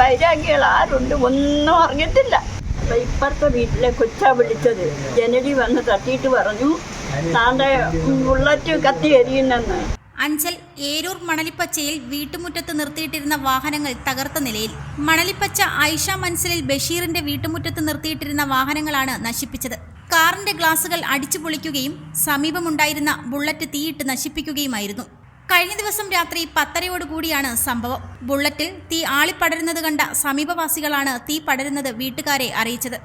വൈരാഗ്യങ്ങൾ ആരുണ്ട് ഒന്നും അറിഞ്ഞിട്ടില്ല. അപ്പൊ ഇപ്പുറത്തെ വീട്ടിലെ കൊച്ചാ വിളിച്ചത് ജനലി വന്ന് തട്ടിയിട്ട് പറഞ്ഞു താണ്ട ബുള്ളറ്റ് കത്തി എരിയുന്നെന്ന് അഞ്ചൽ ഏരൂർ മണലിപ്പച്ചയിൽ വീട്ടുമുറ്റത്ത് നിർത്തിയിട്ടിരുന്ന വാഹനങ്ങൾ തകർത്ത നിലയിൽ. മണലിപ്പച്ച ഐഷ മൻസലിൽ ബഷീറിന്റെ വീട്ടുമുറ്റത്ത് നിർത്തിയിട്ടിരുന്ന വാഹനങ്ങളാണ് നശിപ്പിച്ചത്. കാറിന്റെ ഗ്ലാസുകൾ അടിച്ചു പൊളിക്കുകയും സമീപമുണ്ടായിരുന്ന ബുള്ളറ്റ് തീയിട്ട് നശിപ്പിക്കുകയുമായിരുന്നു. കഴിഞ്ഞ ദിവസം രാത്രി പത്തരയോടുകൂടിയാണ് സംഭവം. ബുള്ളറ്റിൽ തീ ആളിപ്പടരുന്നത് കണ്ട സമീപവാസികളാണ് തീ പടരുന്നത് വീട്ടുകാരെ അറിയിച്ചത്.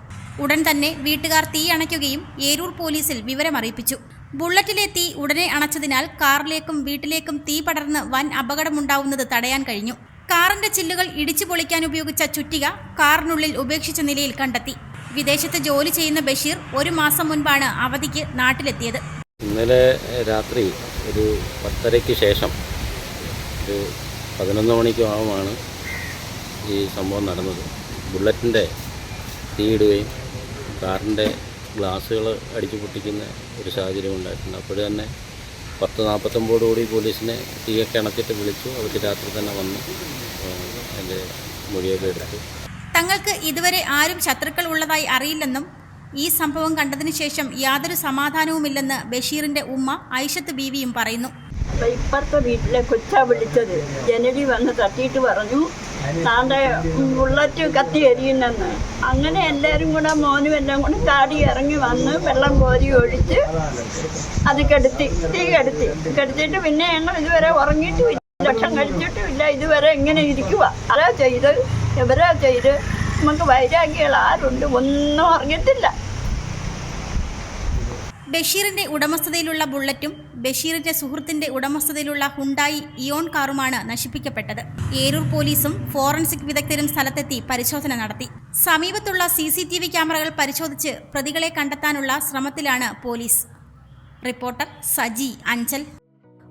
ഉടൻ തന്നെ വീട്ടുകാർ തീ അണയ്ക്കുകയും ഏരൂർ പോലീസിൽ വിവരമറിയിപ്പിച്ചു. ബുള്ളറ്റിലെ തീ ഉടനെ അണച്ചതിനാൽ കാറിലേക്കും വീട്ടിലേക്കും തീ പടർന്ന് വൻ അപകടമുണ്ടാവുന്നത് തടയാൻ കഴിഞ്ഞു. കാറിന്റെ ചില്ലുകൾ ഇടിച്ചു പൊളിക്കാൻ ഉപയോഗിച്ച ചുറ്റിക കാറിനുള്ളിൽ ഉപേക്ഷിച്ച നിലയിൽ കണ്ടെത്തി. വിദേശത്ത് ജോലി ചെയ്യുന്ന ബഷീർ ഒരു മാസം മുൻപാണ് അവധിക്ക് നാട്ടിലെത്തിയത്. ഇന്നലെ രാത്രി ഒരു പത്തരയ്ക്ക് ശേഷം ഒരു പതിനൊന്ന് മണിക്കുമാണ് ഈ സംഭവം നടന്നത്. ബുള്ളറ്റിന്റെ തീയിടുകയും കാറിന്റെ ഗ്ലാസ്സുകൾ അടിച്ചു പൊട്ടിക്കുന്ന ഒരു സാഹചര്യം ഉണ്ടായിട്ടുണ്ട്. അപ്പോൾ തന്നെ പത്ത് നാൽപ്പത്തൊമ്പതോടുകൂടി പോലീസിനെ തീയൊക്കെ അണച്ചിട്ട് വിളിച്ചു. അവർ രാത്രി തന്നെ വന്ന് അതിന്റെ മൊഴിയൊക്കെ എടുത്തു. തങ്ങൾക്ക് ഇതുവരെ ആരും ശത്രുക്കൾ ഉള്ളതായി അറിയില്ലെന്നും ഈ സംഭവം കണ്ടതിന് ശേഷം യാതൊരു സമാധാനവുമില്ലെന്ന് ബഷീറിന്റെ ഉമ്മ ഐഷത്ത് ബീവിയും പറയുന്നു. അപ്പൊ ഇപ്പുറത്തെ വീട്ടിലെ കൊച്ചാ വിളിച്ചത്. ജനലി വന്ന് തട്ടിയിട്ട് പറഞ്ഞു താണ്ടെ ബുള്ളറ്റ് കത്തി എരിയുന്നെന്ന്. അങ്ങനെ എല്ലാവരും കൂടെ മോനും എല്ലാം കൂടെ ചാടി ഇറങ്ങി വന്ന് വെള്ളം കോരി ഒഴിച്ച് അത് കെടുത്തി തീ കെടുത്തി. കെടുത്തിട്ട് പിന്നെ ഞങ്ങൾ ഇതുവരെ ഉറങ്ങിയിട്ടും ഇല്ല. ലക്ഷം കഴിച്ചിട്ടും ഇല്ല. ഇതുവരെ എങ്ങനെ ഇരിക്കുക ആരാ ചെയ്ത്? എവരാ ചെയ്ത്? നമുക്ക് വൈരാഗ്യങ്ങൾ ആരുണ്ട്? ഒന്നും അറിയത്തില്ല. ബഷീറിന്റെ ഉടമസ്ഥതയിലുള്ള ബുള്ളറ്റും ബഷീറിന്റെ സുഹൃത്തിന്റെ ഉടമസ്ഥതയിലുള്ള ഹുണ്ടായി ഇയോൺ കാറുമാണ് നശിപ്പിക്കപ്പെട്ടത്. ഏരൂർ പോലീസും ഫോറൻസിക് വിദഗ്ധരും സ്ഥലത്തെത്തി പരിശോധന നടത്തി. സമീപത്തുള്ള സി സി ടി വി ക്യാമറകൾ പരിശോധിച്ച് പ്രതികളെ കണ്ടെത്താനുള്ള ശ്രമത്തിലാണ് പോലീസ്. റിപ്പോർട്ടർ സജി അഞ്ചൽ.